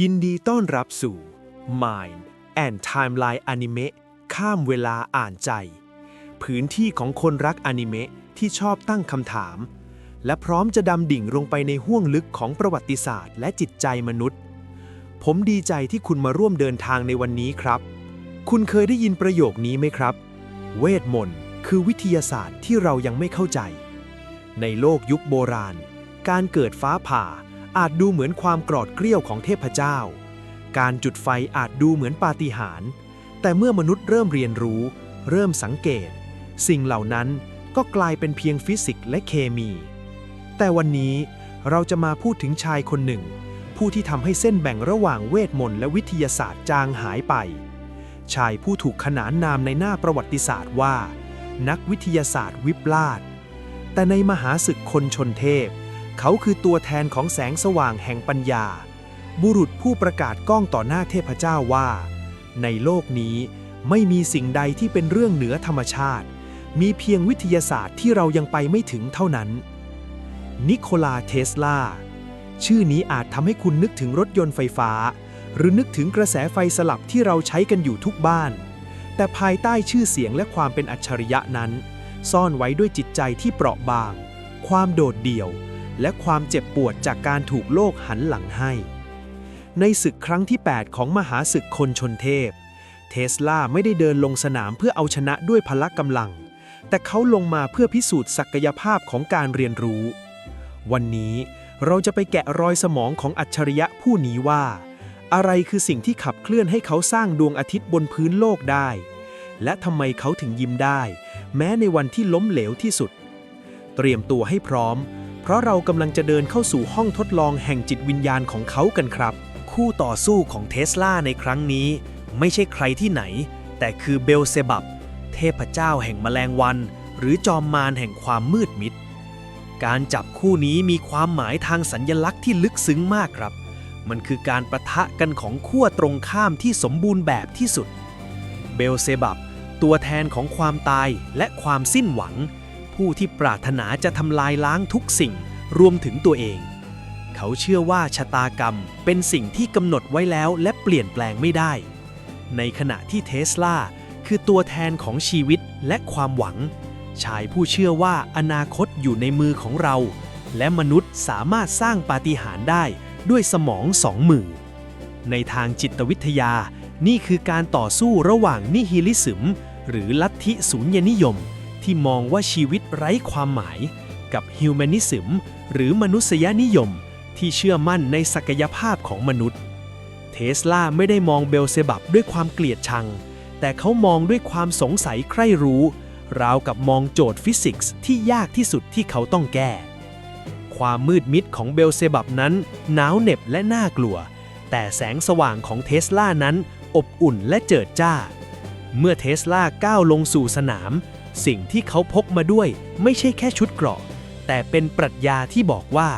ยินดีต้อนรับสู่ Mind and Timeline Anime ข้ามเวลาอ่านใจ พื้นที่ของคนรักอนิเมะที่ชอบตั้งคำถาม และพร้อมจะดำดิ่งลงไปในห้วงลึกของประวัติศาสตร์และจิตใจมนุษย์ ผมดีใจที่คุณมาร่วมเดินทางในวันนี้ครับ คุณเคยได้ยินประโยคนี้ไหมครับ เวทมนต์คือวิทยาศาสตร์ที่เรายังไม่เข้าใจ ในโลกยุคโบราณ การเกิดฟ้าผ่า อาจดูเหมือนความกรอดเกลี้ยวของเทพเจ้า การจุดไฟอาจดูเหมือนปาฏิหาริย์ แต่เมื่อมนุษย์เริ่มเรียนรู้ เริ่มสังเกต สิ่งเหล่านั้นก็กลายเป็นเพียงฟิสิกส์และเคมี แต่วันนี้เราจะมาพูดถึงชายคนหนึ่ง ผู้ที่ทำให้เส้นแบ่งระหว่างเวทมนต์และวิทยาศาสตร์จางหายไป ชายผู้ถูกขนานนามในหน้าประวัติศาสตร์ว่า นักวิทยาศาสตร์วิปลาสแต่ในมหาศึกคนชนเทพ เขาคือตัวแทนของแสงสว่างแห่งปัญญา บุรุษผู้ประกาศก้องต่อหน้าเทพเจ้าว่า ในโลกนี้ไม่มีสิ่งใดที่เป็นเรื่องเหนือธรรมชาติ มีเพียงวิทยาศาสตร์ที่เรายังไปไม่ถึงเท่านั้น นิโคลาเทสลา ชื่อนี้อาจทำให้คุณนึกถึงรถยนต์ไฟฟ้า หรือนึกถึงกระแสไฟสลับที่เราใช้กันอยู่ทุกบ้าน แต่ภายใต้ชื่อเสียงและความเป็นอัจฉริยะนั้น ซ่อนไว้ด้วยจิตใจที่เปราะบาง ความโดดเดี่ยว และความเจ็บปวดจากการถูกโลกหันหลังให้ ในศึกครั้งที่ 8 ของมหาศึกคนชนเทพ เทสลาไม่ได้เดินลงสนามเพื่อเอาชนะด้วยพละกำลัง แต่เขาลงมาเพื่อพิสูจน์ศักยภาพของการเรียนรู้ วันนี้เราจะไปแกะรอยสมองของอัจฉริยะผู้นี้ว่า อะไรคือสิ่งที่ขับเคลื่อนให้เขาสร้างดวงอาทิตย์บนพื้นโลกได้ และทำไมเขาถึงยิ้มได้ แม้ในวันที่ล้มเหลวที่สุด เตรียมตัวให้พร้อม เพราะเรากำลังจะเดินเข้าสู่ห้องทดลองแห่งจิตวิญญาณของเขากันครับ คู่ต่อสู้ของเทสลาในครั้งนี้ ไม่ใช่ใครที่ไหน แต่คือเบลเซบับ เทพเจ้าแห่งแมลงวัน หรือจอมมารแห่งความมืดมิด การจับคู่นี้มีความหมายทางสัญญลักษณ์ที่ลึกซึ้งมากครับ มันคือการประทะกันของขั้วตรงข้ามที่สมบูรณ์แบบที่สุด เบลเซบับ ตัวแทนของความตายและความสิ้นหวัง ผู้ที่ปรารถนาจะทำลายล้างทุกสิ่งรวมถึงตัวเอง เขาเชื่อว่าชะตากรรมเป็นสิ่งที่กำหนดไว้แล้วและเปลี่ยนแปลงไม่ได้ ในขณะที่เทสลาคือตัวแทนของชีวิตและความหวัง ชายผู้เชื่อว่าอนาคตอยู่ในมือของเรา และมนุษย์สามารถสร้างปาฏิหาริย์ได้ด้วยสมองสองมือ ในทางจิตวิทยา นี่คือการต่อสู้ระหว่างนิฮิลิสึม หรือลัทธิศูนยนิยม ที่มองว่าชีวิตไร้ความหมาย กับฮิวแมนิสึมหรือมนุษยนิยม ที่เชื่อมั่นในศักยภาพของมนุษย์ เทสลาไม่ได้มองเบลเซบับด้วยความเกลียดชัง แต่เขามองด้วยความสงสัยใคร่รู้ ราวกับมองโจทย์ฟิสิกส์ที่ยากที่สุดที่เขาต้องแก้ ความมืดมิดของเบลเซบับนั้นหนาวเหน็บและน่ากลัว แต่แสงสว่างของเทสลานั้นอบอุ่นและเจิดจ้า เมื่อเทสลาก้าวลงสู่สนาม สิ่งที่เขาพกมาด้วยไม่ใช่แค่ชุดเกราะ แต่เป็นปรัชญาที่บอกว่า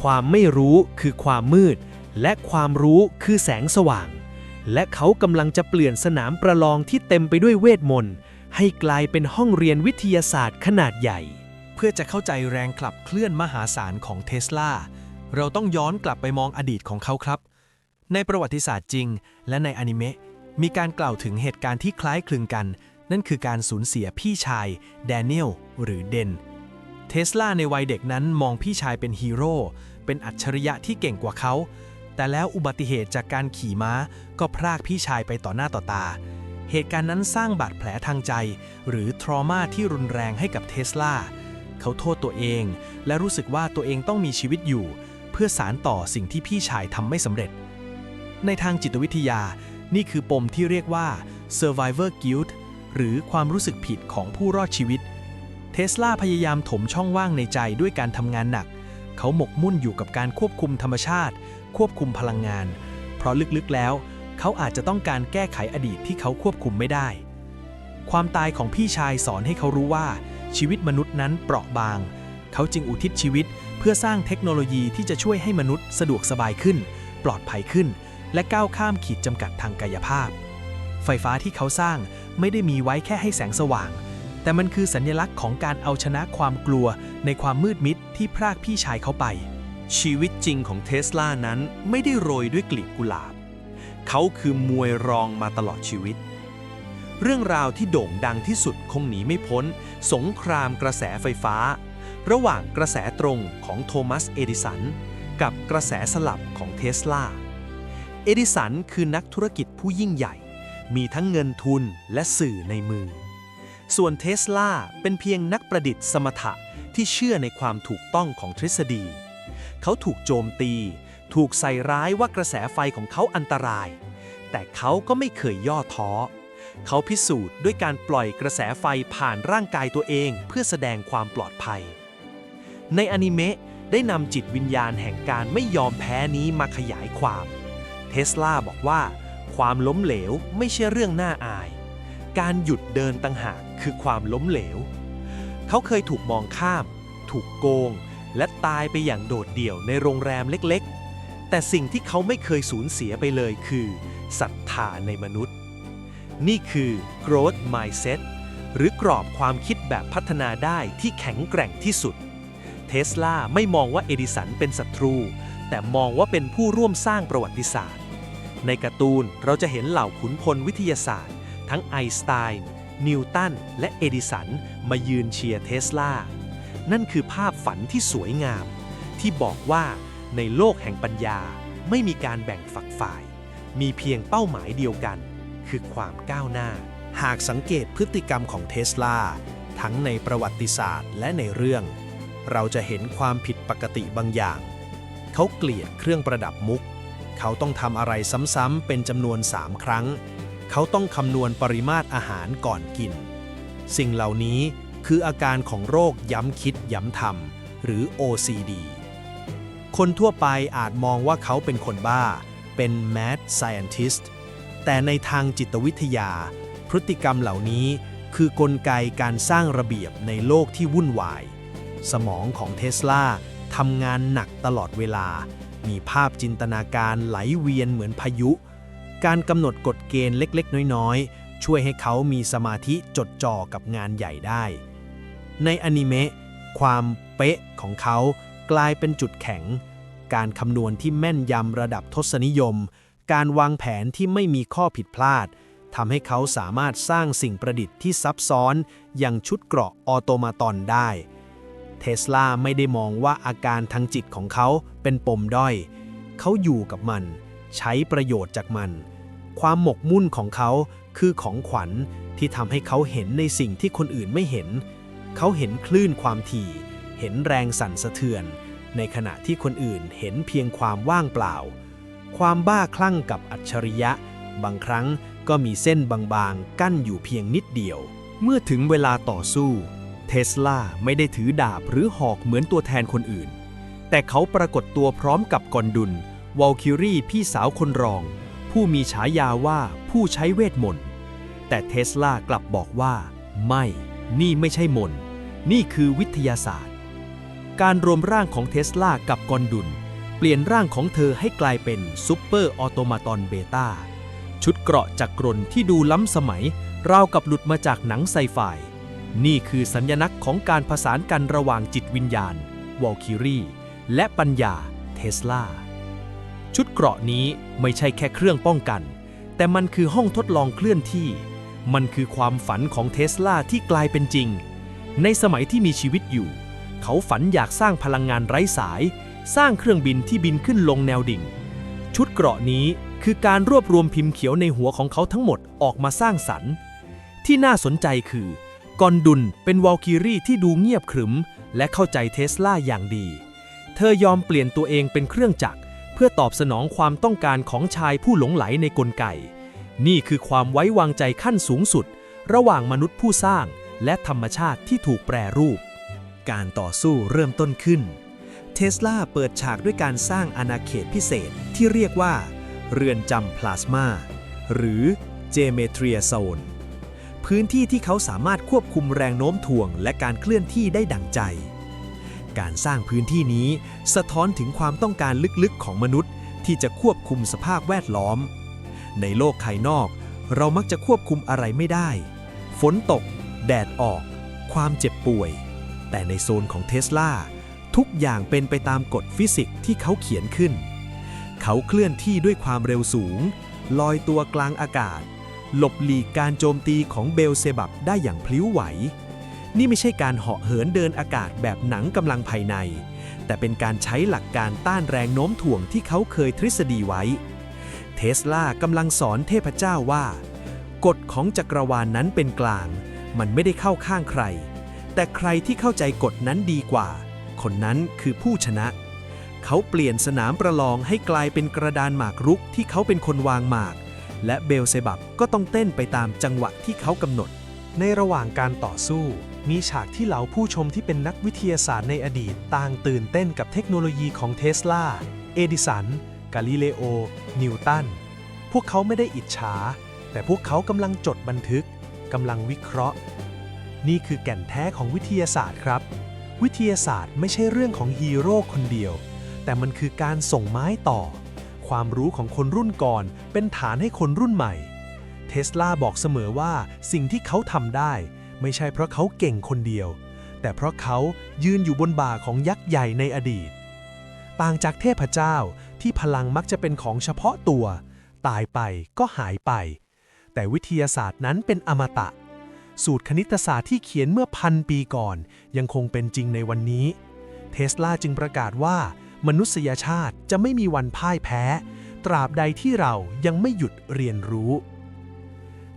ความไม่รู้คือความมืด และความรู้คือแสงสว่าง และเขากำลังจะเปลี่ยนสนามประลองที่เต็มไปด้วยเวทมนต์ให้กลายเป็นห้องเรียนวิทยาศาสตร์ขนาดใหญ่ เพื่อจะเข้าใจแรงขับเคลื่อนมหาศาลของเทสลาเราต้องย้อนกลับไปมองอดีตของเขาครับ ในประวัติศาสตร์จริง และในอนิเมะมีการกล่าวถึงเหตุการณ์ที่คล้ายคลึงกัน นั่นคือการสูญเสียพี่ชายแดเนียลหรือเดนเทสลาในวัยเด็กนั้นมองพี่ชายเป็นฮีโร่เป็นอัจฉริยะที่เก่งกว่าเขา แต่แล้วอุบัติเหตุจากการขี่ม้าก็พรากพี่ชายไปต่อหน้าต่อตา เหตุการณ์นั้นสร้างบาดแผลทางใจ หรือทรมาที่รุนแรงให้กับเทสลาเขาโทษตัวเอง และรู้สึกว่าตัวเองต้องมีชีวิตอยู่ เพื่อสารต่อสิ่งที่พี่ชายทำไม่สำเร็จ ในทางจิตวิทยานี่คือปมที่เรียกว่า survivor guilt หรือความรู้สึกผิดของผู้รอดชีวิต เทสลาพยายามถมช่องว่างในใจด้วยการทำงานหนัก เขาหมกมุ่นอยู่กับการควบคุมธรรมชาติ ควบคุมพลังงาน เพราะลึกๆแล้ว เขาอาจจะต้องการแก้ไขอดีตที่เขาควบคุมไม่ได้ ความตายของพี่ชายสอนให้เขารู้ว่า ชีวิตมนุษย์นั้นเปราะบาง เขาจึงอุทิศชีวิตเพื่อสร้างเทคโนโลยีที่จะช่วยให้มนุษย์สะดวกสบายขึ้น ปลอดภัยขึ้น และก้าวข้ามขีดจำกัดทางกายภาพ ไฟฟ้าที่เขาสร้าง ไม่ได้มีไว้แค่ให้แสงสว่าง แต่มันคือสัญลักษณ์ของการเอาชนะความกลัวในความมืดมิดที่พรากพี่ชายเขาไป ชีวิตจริงของเทสลานั้นไม่ได้โรยด้วยกลีบกุหลาบ เขาคือมวยรองมาตลอดชีวิต เรื่องราวที่โด่งดังที่สุดคงหนีไม่พ้น สงครามกระแสไฟฟ้า ระหว่างกระแสตรงของโทมัส เอดิสัน กับกระแสสลับของเทสลา เอดิสันคือนักธุรกิจผู้ยิ่งใหญ่ มีทั้งเงินทุนและสื่อในมือ ส่วนเทสลาเป็นเพียงนักประดิษฐ์สมถะที่เชื่อในความถูกต้องของทฤษฎี เขาถูกโจมตี ถูกใส่ร้ายว่ากระแสไฟของเขาอันตราย แต่เขาก็ไม่เคยย่อท้อ เขาพิสูจน์ด้วยการปล่อยกระแสไฟผ่านร่างกายตัวเองเพื่อแสดงความปลอดภัย ในอนิเมะได้นำจิตวิญญาณแห่งการไม่ยอมแพ้นี้มาขยายความ เทสลาบอกว่า ความล้มเหลวไม่ใช่เรื่องน่าอาย การหยุดเดินต่างหากคือความล้มเหลว เขาเคยถูกมองข้าม ถูกโกง และตายไปอย่างโดดเดี่ยวในโรงแรมเล็กๆ แต่สิ่งที่เขาไม่เคยสูญเสียไปเลยคือศรัทธาในมนุษย์ นี่คือ growth mindset หรือกรอบความคิดแบบพัฒนาได้ที่แข็งแกร่งที่สุด เทสลาไม่มองว่าเอดิสันเป็นศัตรู แต่มองว่าเป็นผู้ร่วมสร้างประวัติศาสตร์ ในการ์ตูนเราจะเห็นเหล่าขุนพลวิทยาศาสตร์ ทั้งไอน์สไตน์นิวตัน และเอดิสัน มายืนเชียร์เทสลา นั่นคือภาพฝันที่สวยงาม ที่บอกว่าในโลกแห่งปัญญาไม่มีการแบ่งฝักฝ่าย มีเพียงเป้าหมายเดียวกัน คือความก้าวหน้า หากสังเกตพฤติกรรมของเทสลา ทั้งในประวัติศาสตร์และในเรื่อง เราจะเห็นความผิดปกติบางอย่าง เขาเกลียดเครื่องประดับมุก เขาต้องทำอะไรซ้ำๆเป็นจำนวน 3 ครั้ง เขาต้องคำนวณปริมาตรอาหารก่อนกิน สิ่งเหล่านี้คืออาการของโรคย้ำคิดย้ำทำหรือ OCD คนทั่วไปอาจมองว่าเขาเป็นคนบ้า เป็น mad scientist แต่ในทางจิตวิทยา พฤติกรรมเหล่านี้คือกลไกการสร้างระเบียบในโลกที่วุ่นวาย สมองของเทสลาทำงานหนักตลอดเวลา มีภาพจินตนาการไหลเวียนเหมือนพายุ การกำหนดกฎเกณฑ์เล็กๆ น้อยๆ ช่วยให้เขามีสมาธิจดจ่อกับงานใหญ่ได้ ในอนิเมะความเป๊ะของเขากลายเป็นจุดแข็ง การคำนวณที่แม่นยำระดับทศนิยม การวางแผนที่ไม่มีข้อผิดพลาดทำให้เขาสามารถสร้างสิ่งประดิษฐ์ที่ซับซ้อนอย่างชุดเกราะออโตมาตอนได้ เทสลาไม่ได้มองว่าอาการทางจิตของเขาเป็นปมด้อย เขาอยู่กับมัน ใช้ประโยชน์จากมัน ความหมกมุ่นของเขาคือของขวัญที่ทำให้เขาเห็นในสิ่งที่คนอื่นไม่เห็น เขาเห็นคลื่นความถี่ เห็นแรงสั่นสะเทือน ในขณะที่คนอื่นเห็นเพียงความว่างเปล่า ความบ้าคลั่งกับอัจฉริยะ บางครั้งก็มีเส้นบางๆ กั้นอยู่เพียงนิดเดียว เมื่อถึงเวลาต่อสู้ เทสลาไม่ได้ถือดาบหรือหอกเหมือนตัวแทนคนอื่น แต่เขาปรากฏตัวพร้อมกับกอนดุลวอลคิรีพี่สาวคนรอง ผู้มีฉายาว่าผู้ใช้เวทมนต์ แต่เทสลากลับบอกว่า ไม่ นี่ไม่ใช่มนต์นี่คือวิทยาศาสตร์ การรวมร่างของเทสลากับกอนดุล เปลี่ยนร่างของเธอให้กลายเป็นซูเปอร์ออโตมาตอนเบต้าชุดเกราะจักรกลที่ดูล้ำสมัย ราวกับหลุดมาจากหนังไซไฟ นี่คือสัญญลักษณ์ของการผสานกันระหว่างจิตวิญญาณ วอลคิรีและปัญญา เทสลา ชุดเกราะนี้ไม่ใช่แค่เครื่องป้องกัน แต่มันคือห้องทดลองเคลื่อนที่ มันคือความฝันของเทสลาที่กลายเป็นจริง ในสมัยที่มีชีวิตอยู่ เขาฝันอยากสร้างพลังงานไร้สาย สร้างเครื่องบินที่บินขึ้นลงแนวดิ่ง ชุดเกราะนี้คือการรวบรวมพิมพ์เขียวในหัวของเขาทั้งหมดออกมาสร้างสรรค์ ที่น่าสนใจคือ กอนดุลเป็นวอลคิรี่ที่ดูเงียบขรึม และเข้าใจเทสลาอย่างดี เธอยอมเปลี่ยนตัวเองเป็นเครื่องจักร เพื่อตอบสนองความต้องการของชายผู้หลงไหลในกลไก นี่คือความไว้วางใจขั้นสูงสุด ระหว่างมนุษย์ผู้สร้าง และธรรมชาติที่ถูกแปรรูป การต่อสู้เริ่มต้นขึ้น เทสลาเปิดฉากด้วยการสร้างอาณาเขตพิเศษที่เรียกว่า เรือนจำพลาสมาหรือเจเมเทรียโซน พื้นที่ที่เขาสามารถควบคุมแรงโน้มถ่วง และการเคลื่อนที่ได้ดั่งใจ การสร้างพื้นที่นี้ สะท้อนถึงความต้องการลึกๆของมนุษย์ ที่จะควบคุมสภาพแวดล้อม ในโลกภายนอก เรามักจะควบคุมอะไรไม่ได้ ฝนตก แดดออก ความเจ็บป่วย แต่ในโซนของเทสลาทุกอย่างเป็นไปตามกฎฟิสิกส์ที่เขาเขียนขึ้น เขาเคลื่อนที่ด้วยความเร็วสูง ลอยตัวกลางอากาศ หลบหลีกการโจมตีของเบลเซบับได้อย่างพลิ้วไหว นี่ไม่ใช่การเหาะเหินเดินอากาศแบบหนังกำลังภายใน แต่เป็นการใช้หลักการต้านแรงโน้มถ่วงที่เขาเคยทฤษฎีไว้ เทสลากำลังสอนเทพเจ้าว่า กฎของจักรวาลนนั้นเป็นกลาง มันไม่ได้เข้าข้างใคร แต่ใครที่เข้าใจกฎนั้นดีกว่า คนนั้นคือผู้ชนะเขาเปลี่ยนสนามประลองให้กลายเป็นกระดานหมากรุกที่เขาเป็นคนวางหมาก และเบลเซบับก็ต้องเต้นไปตามจังหวะที่เขากำหนด ในระหว่างการต่อสู้ มีฉากที่เหล่าผู้ชมที่เป็นนักวิทยาศาสตร์ในอดีต ต่างตื่นเต้นกับเทคโนโลยีของเทสลา เอดิสัน กาลิเลโอ นิวตัน พวกเขาไม่ได้อิจฉา แต่พวกเขากำลังจดบันทึกกำลังวิเคราะห์ นี่คือแก่นแท้ของวิทยาศาสตร์ครับ วิทยาศาสตร์ไม่ใช่เรื่องของฮีโร่คนเดียว แต่มันคือการส่งไม้ต่อ ความรู้ของคนรุ่นก่อนเป็นฐานให้คนรุ่นใหม่ เทสลาบอกเสมอว่าสิ่งที่เขาทำได้ ไม่ใช่เพราะเขาเก่งคนเดียว แต่เพราะเขายืนอยู่บนบ่าของยักษ์ใหญ่ในอดีต ต่างจากเทพเจ้าที่พลังมักจะเป็นของเฉพาะตัว ตายไปก็หายไป แต่วิทยาศาสตร์นั้นเป็นอมตะ สูตรคณิตศาสตร์ที่เขียนเมื่อพันปีก่อน ยังคงเป็นจริงในวันนี้ เทสลาจึงประกาศว่า มนุษยชาติจะไม่มีวันพ่ายแพ้ ตราบใดที่เรายังไม่หยุดเรียนรู้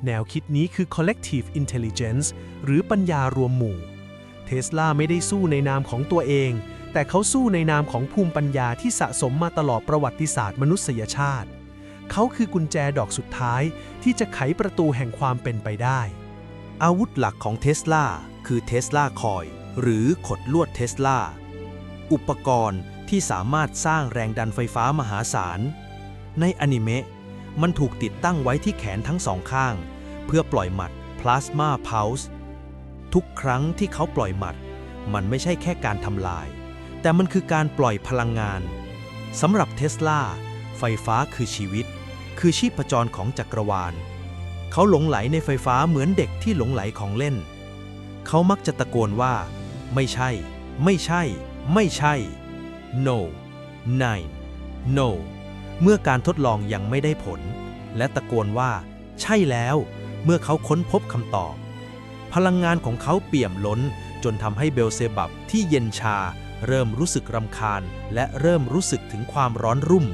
แนวคิดนี้คือ collective intelligence หรือปัญญารวมหมู่ เทสลาไม่ได้สู้ในนามของตัวเอง แต่เขาสู้ในนามของภูมิปัญญาที่สะสมมาตลอดประวัติศาสตร์มนุษยชาติ เขาคือกุญแจดอกสุดท้ายที่จะไขประตูแห่งความเป็นไปได้ อาวุธหลักของเทสลาคือเทสลาคอย หรือขดลวดเทสลาอุปกรณ์ ที่สามารถสร้างแรงดันไฟฟ้ามหาศาล ในอนิเมะมันถูกติดตั้งไว้ที่แขนทั้งสองข้าง เพื่อปล่อยหมัดพลาสมาพาวส์ทุกครั้งที่เขาปล่อยหมัด มันไม่ใช่แค่การทำลาย แต่มันคือการปล่อยพลังงานสำหรับเทสลาไฟฟ้าคือชีวิต คือชีพจรของจักรวาล เขาหลงไหลในไฟฟ้าเหมือนเด็กที่หลงไหลของเล่น เขามักจะตะโกนว่า ไม่ใช่ ไม่ใช่ ไม่ใช่ no nine no เมื่อการทดลองยังไม่ได้ผล และตะโกนว่า ใช่แล้วเมื่อเขาค้นพบคำตอบ พลังงานของเขาเปี่ยมล้นจนทำให้เบลเซบับที่เย็นชา เริ่มรู้สึกรำคาญ และเริ่มรู้สึกถึงความร้อนรุ่ม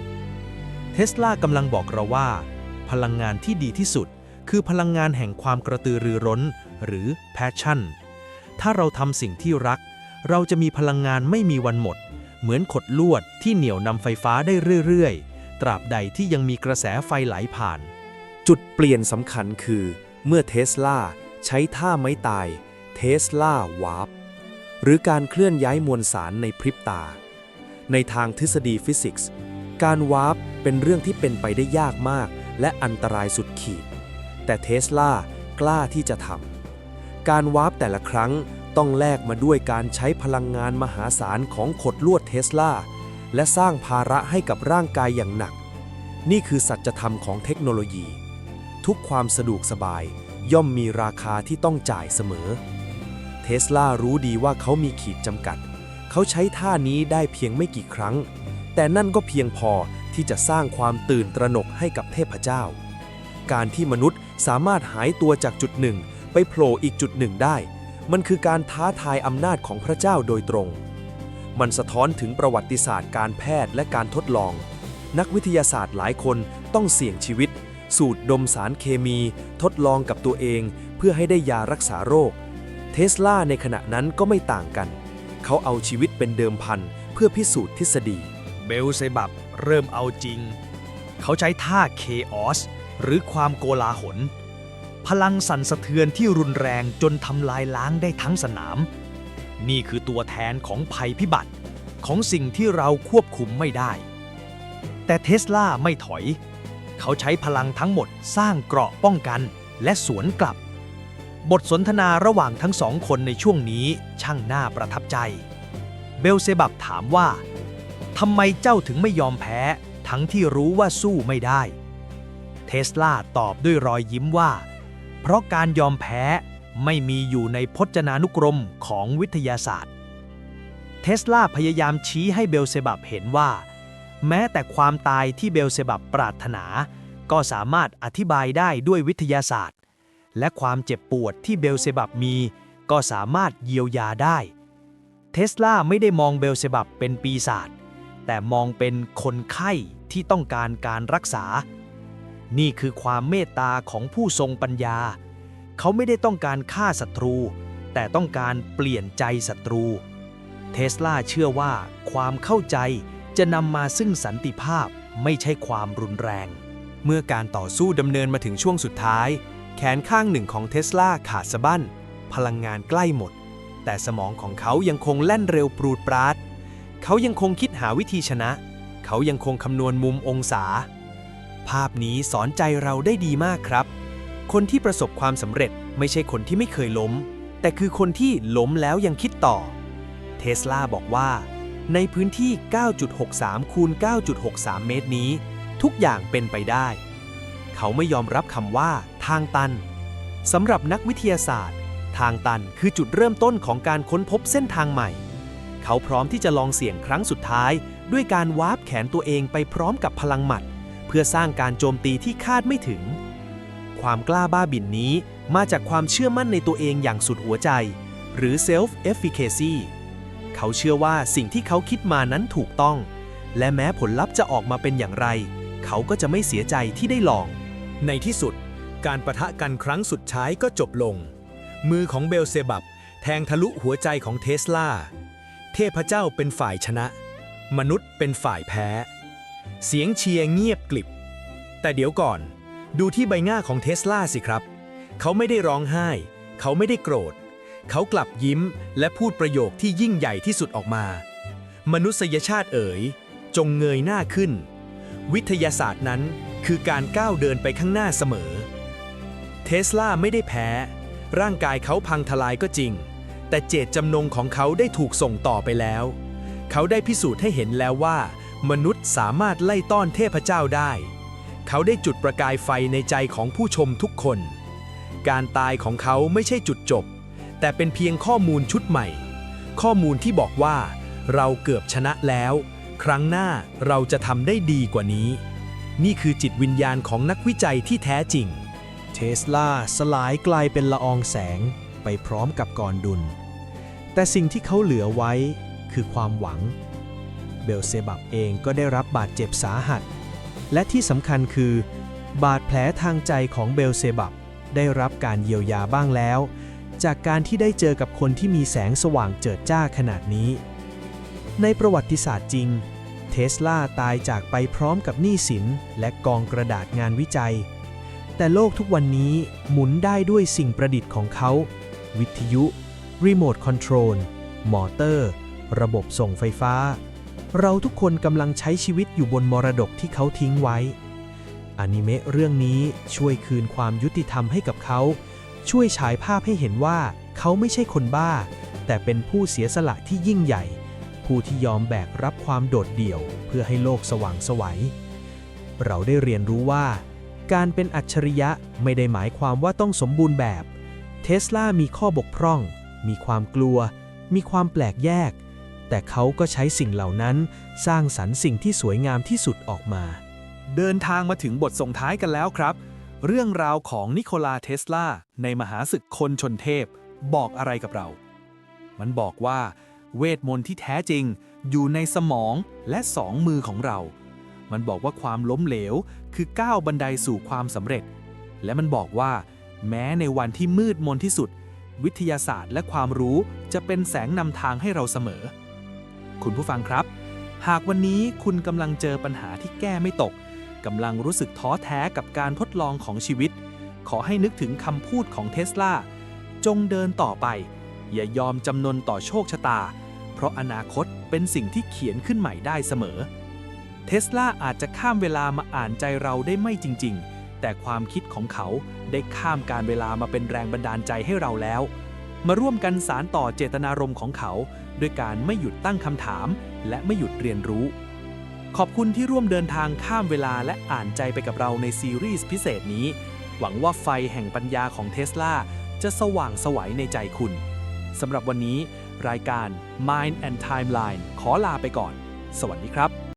เทสลากำลังบอกเราว่า พลังงานที่ดีที่สุด คือพลังงานแห่งความกระตือรือร้น หรือ passion ถ้าเราทำสิ่งที่รัก เราจะมีพลังงานไม่มีวันหมด เหมือนขดลวดที่เหนี่ยวนำไฟฟ้าได้เรื่อยๆ ตราบใดที่ยังมีกระแสไฟไหลผ่าน จุดเปลี่ยนสำคัญคือ เมื่อเทสลาใช้ท่าไม้ตายเทสลาวาร์ปหรือการเคลื่อนย้ายมวลสารในพริบตา ในทางทฤษฎีฟิสิกส์ การวาร์ปเป็นเรื่องที่เป็นไปได้ยากมาก และอันตรายสุดขีด แต่เทสลากล้าที่จะทำการวาร์ปแต่ละครั้ง ต้องแลกมาด้วยการใช้พลังงานมหาศาลของขดลวดเทสลา และสร้างภาระให้กับร่างกายอย่างหนัก นี่คือสัจธรรมของเทคโนโลยี ทุกความสะดวกสบายย่อมมีราคาที่ต้องจ่ายเสมอ เทสลารู้ดีว่าเขามีขีดจำกัด เขาใช้ท่านี้ได้เพียงไม่กี่ครั้ง แต่นั่นก็เพียงพอที่จะสร้างความตื่นตระหนกให้กับเทพเจ้า การที่มนุษย์สามารถหายตัวจากจุดหนึ่งไปโผล่อีกจุดหนึ่งได้ มันคือการท้าทายอำนาจของพระเจ้าโดยตรง มันสะท้อนถึงประวัติศาสตร์การแพทย์และการทดลอง นักวิทยาศาสตร์หลายคนต้องเสี่ยงชีวิต สูดดมสารเคมี ทดลองกับตัวเองเพื่อให้ได้ยารักษาโรค เทสลาในขณะนั้นก็ไม่ต่างกัน เขาเอาชีวิตเป็นเดิมพันเพื่อพิสูจน์ทฤษฎี เบลเซบับเริ่มเอาจริง เขาใช้ท่าเคออสหรือความโกลาหล พลังสั่นสะเทือนที่รุนแรงจนทำลายล้างได้ทั้งสนาม นี่คือตัวแทนของภัยพิบัติของสิ่งที่เราควบคุมไม่ได้ แต่เทสลาไม่ถอย เขาใช้พลังทั้งหมดสร้างเกราะป้องกันและสวนกลับ บทสนทนาระหว่างทั้งสองคนในช่วงนี้ช่างน่าประทับใจ เบลเซบับถามว่าทำไมเจ้าถึงไม่ยอมแพ้ ทั้งที่รู้ว่าสู้ไม่ได้ เทสลาตอบด้วยรอยยิ้มว่า เพราะการยอมแพ้ไม่มีอยู่ในพจนานุกรมของวิทยาศาสตร์ เทสลาพยายามชี้ให้เบลเซบับเห็นว่า แม้แต่ความตายที่เบลเซบับปรารถนา ก็สามารถอธิบายได้ด้วยวิทยาศาสตร์ และความเจ็บปวดที่เบลเซบับมี ก็สามารถเยียวยาได้ เทสลาไม่ได้มองเบลเซบับเป็นปีศาจแต่มองเป็นคนไข้ที่ต้องการการรักษา นี่คือความเมตตาของผู้ทรงปัญญา เขาไม่ได้ต้องการฆ่าศัตรู แต่ต้องการเปลี่ยนใจศัตรู เทสลาเชื่อว่าความเข้าใจจะนำมาซึ่งสันติภาพไม่ใช่ความรุนแรง เมื่อการต่อสู้ดำเนินมาถึงช่วงสุดท้าย แขนข้างหนึ่งของเทสลาขาดสะบั้น พลังงานใกล้หมด แต่สมองของเขายังคงแล่นเร็วปรูดปราด เขายังคงคิดหาวิธีชนะ เขายังคงคำนวณมุมองศา ภาพนี้สอนใจเราได้ดีมากครับ คนที่ประสบความสำเร็จไม่ใช่คนที่ไม่เคยล้ม แต่คือคนที่ล้มแล้วยังคิดต่อ เทสลาบอกว่า ในพื้นที่ 9.63 คูณ 9.63 เมตรนี้ ทุกอย่างเป็นไปได้ เขาไม่ยอมรับคำว่าทางตันสำหรับนักวิทยาศาสตร์ ทางตันคือจุดเริ่มต้นของการค้นพบเส้นทางใหม่ เขาพร้อมที่จะลองเสี่ยงครั้งสุดท้าย ด้วยการวาร์ปแขนตัวเองไปพร้อมกับพลังหมัด พื่อสร้างการโจมตีที่คาดไม่ถึง ความกล้าบ้าบินนี้มาจากความเชื่อมั่นในตัวเองอย่างสุดหัวใจ หรือ self efficacy เขาเชื่อว่าสิ่งที่เขาคิดมานั้นถูกต้อง และแม้ผลลัพธ์จะออกมาเป็นอย่างไร เขาก็จะไม่เสียใจที่ได้ลอง ในที่สุด การประทะกันครั้งสุดท้ายก็จบลง มือของเบลเซบับแทงทะลุหัวใจของเทสลา เทพเจ้าเป็นฝ่ายชนะ มนุษย์เป็นฝ่ายแพ้ เสียงเชียร์เงียบกลิบ แต่เดี๋ยวก่อน ดูที่ใบหน้าของเทสลาสิครับ เขาไม่ได้ร้องไห้ เขาไม่ได้โกรธ เขากลับยิ้มและพูดประโยคที่ยิ่งใหญ่ที่สุดออกมา มนุษยชาติเอ๋ย จงเงยหน้าขึ้น วิทยาศาสตร์นั้นคือการก้าวเดินไปข้างหน้าเสมอ เทสลาไม่ได้แพ้ ร่างกายเขาพังทลายก็จริง แต่เจตจำนงของเขาได้ถูกส่งต่อไปแล้ว เขาได้พิสูจน์ให้เห็นแล้วว่า มนุษย์สามารถไล่ต้อนเทพเจ้าได้ เขาได้จุดประกายไฟในใจของผู้ชมทุกคน การตายของเขาไม่ใช่จุดจบ แต่เป็นเพียงข้อมูลชุดใหม่ ข้อมูลที่บอกว่า เราเกือบชนะแล้ว ครั้งหน้าเราจะทำได้ดีกว่านี้ นี่คือจิตวิญญาณของนักวิจัยที่แท้จริง เทสลาสลายกลายเป็นละอองแสงไปพร้อมกับกอรดุล แต่สิ่งที่เขาเหลือไว้คือความหวัง เบลเซบับเองก็ได้รับบาดเจ็บสาหัส และที่สำคัญคือ บาดแผลทางใจของเบลเซบับได้รับการเยียวยาบ้างแล้ว จากการที่ได้เจอกับคนที่มีแสงสว่างเจิดจ้าขนาดนี้ ในประวัติศาสตร์จริง เทสลาตายจากไปพร้อมกับหนี้สินและกองกระดาษงานวิจัย แต่โลกทุกวันนี้หมุนได้ด้วยสิ่งประดิษฐ์ของเขา วิทยุ รีโมทคอนโทรล มอเตอร์ ระบบส่งไฟฟ้า เราทุกคนกำลังใช้ชีวิตอยู่บนมรดกที่เขาทิ้งไว้ อนิเมะเรื่องนี้ช่วยคืนความยุติธรรมให้กับเขา ช่วยฉายภาพให้เห็นว่าเขาไม่ใช่คนบ้า แต่เป็นผู้เสียสละที่ยิ่งใหญ่ ผู้ที่ยอมแบกรับความโดดเดี่ยว เพื่อให้โลกสว่างไสวัย เราได้เรียนรู้ว่า การเป็นอัจฉริยะไม่ได้หมายความว่าต้องสมบูรณ์แบบ เทสลามีข้อบกพร่อง มีความกลัว มีความแปลกแยก แต่เขาก็ใช้สิ่งเหล่านั้น สร้างสรรค์สิ่งที่สวยงามที่สุดออกมา เดินทางมาถึงบทส่งท้ายกันแล้วครับ เรื่องราวของนิโคลาเทสลาในมหาศึกคนชนเทพ บอกอะไรกับเรา มันบอกว่า เวทมนต์ที่แท้จริง อยู่ในสมองและสองมือของเรา มันบอกว่าความล้มเหลวคือก้าวบันไดสู่ความสำเร็จ และมันบอกว่า แม้ในวันที่มืดมนที่สุดวิทยาศาสตร์และความรู้จะเป็นแสงนำทางให้เราเสมอ คุณผู้ฟังครับ หากวันนี้คุณกำลังเจอปัญหาที่แก้ไม่ตกกำลังรู้สึกท้อแท้กับการทดลองของชีวิต ขอให้นึกถึงคำพูดของเทสลาจงเดินต่อไป อย่ายอมจำนนต่อโชคชะตา เพราะอนาคตเป็นสิ่งที่เขียนขึ้นใหม่ได้เสมอเทสลาอาจจะข้ามเวลามาอ่านใจเราได้ไม่จริง ๆ แต่ความคิดของเขาได้ข้ามการเวลามาเป็นแรงบันดาลใจให้เราแล้ว มาร่วมกันสารต่อเจตนารมณ์ของเขา ด้วยการไม่หยุดตั้งคำถาม และไม่หยุดเรียนรู้ ขอบคุณที่ร่วมเดินทางข้ามเวลาและอ่านใจไปกับเราในซีรีส์พิเศษนี้ หวังว่าไฟแห่งปัญญาของเทสลาจะสว่างสวัยในใจคุณสำหรับวันนี้ รายการ Mind and Timeline ขอลาไปก่อน สวัสดีครับ